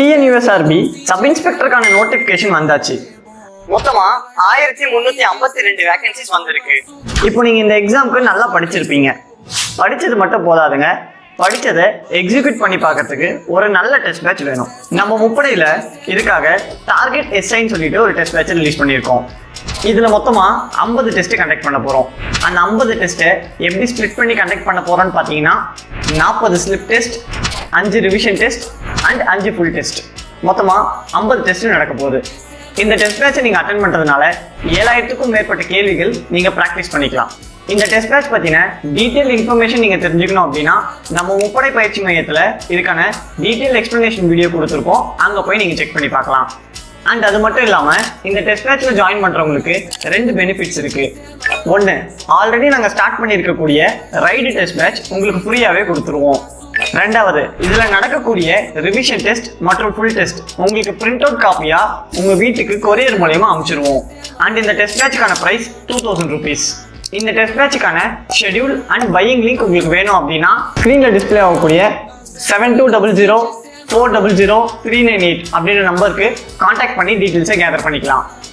TNUSRB sub இன்ஸ்பெக்டருக்கான notification வந்தாச்சு. மொத்தமா ஆயிரத்தி முந்நூற்றி ஐம்பத்தி ரெண்டு வேகன்சிஸ் வந்திருக்கு. இப்போ நீங்கள் இந்த எக்ஸாம்க்கு நல்லா படிச்சிருப்பீங்க. படிச்சது மட்டும் போதாதுங்க. படித்ததை எக்ஸிக்யூட் பண்ணி பார்க்கறதுக்கு ஒரு நல்ல டெஸ்ட் பேட்ச் வேணும். நம்ம முப்படையில் இதுக்காக டார்கெட் எஸ்ஐன்னு சொல்லிட்டு ஒரு டெஸ்ட் பேட்சை ரிலீஸ் பண்ணியிருக்கோம். இதில் மொத்தமாக ஐம்பது டெஸ்ட் கண்டக்ட் பண்ண போகிறோம் அந்த ஐம்பது டெஸ்ட்டை எப்படி ஸ்ப்ளிட் பண்ணி கண்டக்ட் பண்ண போகிறோன்னு பார்த்தீங்கன்னா நாற்பது ஸ்லிப் டெஸ்ட் அஞ்சு ரிவிஷன் டெஸ்ட் அண்ட் அஞ்சு ஃபுல் டெஸ்ட் மொத்தமாக ஐம்பது டெஸ்ட் நடக்க போகுது. இந்த டெஸ்ட் பேட்சை நீங்கள் அட்டன் பண்ணுறதுனால ஏழாயிரத்துக்கும் மேற்பட்ட கேள்விகள் நீங்கள் ப்ராக்டிஸ் பண்ணிக்கலாம். இந்த டெஸ்ட் பேட்ச் பற்றின டீட்டெயில் இன்ஃபர்மேஷன் நீங்கள் தெரிஞ்சுக்கணும் அப்படின்னா நம்ம முப்படை பயிற்சி மையத்தில் இதுக்கான டீட்டெயில் எக்ஸ்ப்ளனேஷன் வீடியோ கொடுத்துருக்கோம். அங்கே போய் நீங்கள் செக் பண்ணி பார்க்கலாம். அண்ட் அது மட்டும் இல்லாமல் இந்த டெஸ்ட் பேட்சில் ஜாயின் பண்ணுறவங்களுக்கு ரெண்டு பெனிஃபிட்ஸ் இருக்கு. ஒன்று ஆல்ரெடி நாங்கள் ஸ்டார்ட் பண்ணியிருக்கக்கூடிய ரைடு டெஸ்ட் பேட்ச் உங்களுக்கு ஃப்ரீயாகவே கொடுத்துருவோம். ரெண்டாவது இதில் நடக்கக்கூடிய ரிவிஷன் டெஸ்ட் மற்றும் ஃபுல் டெஸ்ட் உங்களுக்கு பிரிண்ட் அவுட் காப்பியாக உங்கள் வீட்டுக்கு கொரியர் மூலயமா அனுப்பிச்சிருவோம் அண்ட் இந்த டெஸ்ட் பேட்சுக்கான ப்ரைஸ் டூ தௌசண்ட் ருபீஸ் இந்த டெஸ்ட் பேட்சுக்கான ஷெட்யூல் அண்ட் பையிங் லிங்க் உங்களுக்கு வேணும் அப்படின்னா ஸ்க்ரீனில் டிஸ்ப்ளே ஆகக்கூடிய seven two double zero four double zero three nine eight அப்படின்ற நம்பருக்கு காண்டாக்ட் பண்ணி டீட்டெயில்ஸை கேதர் பண்ணிக்கலாம்.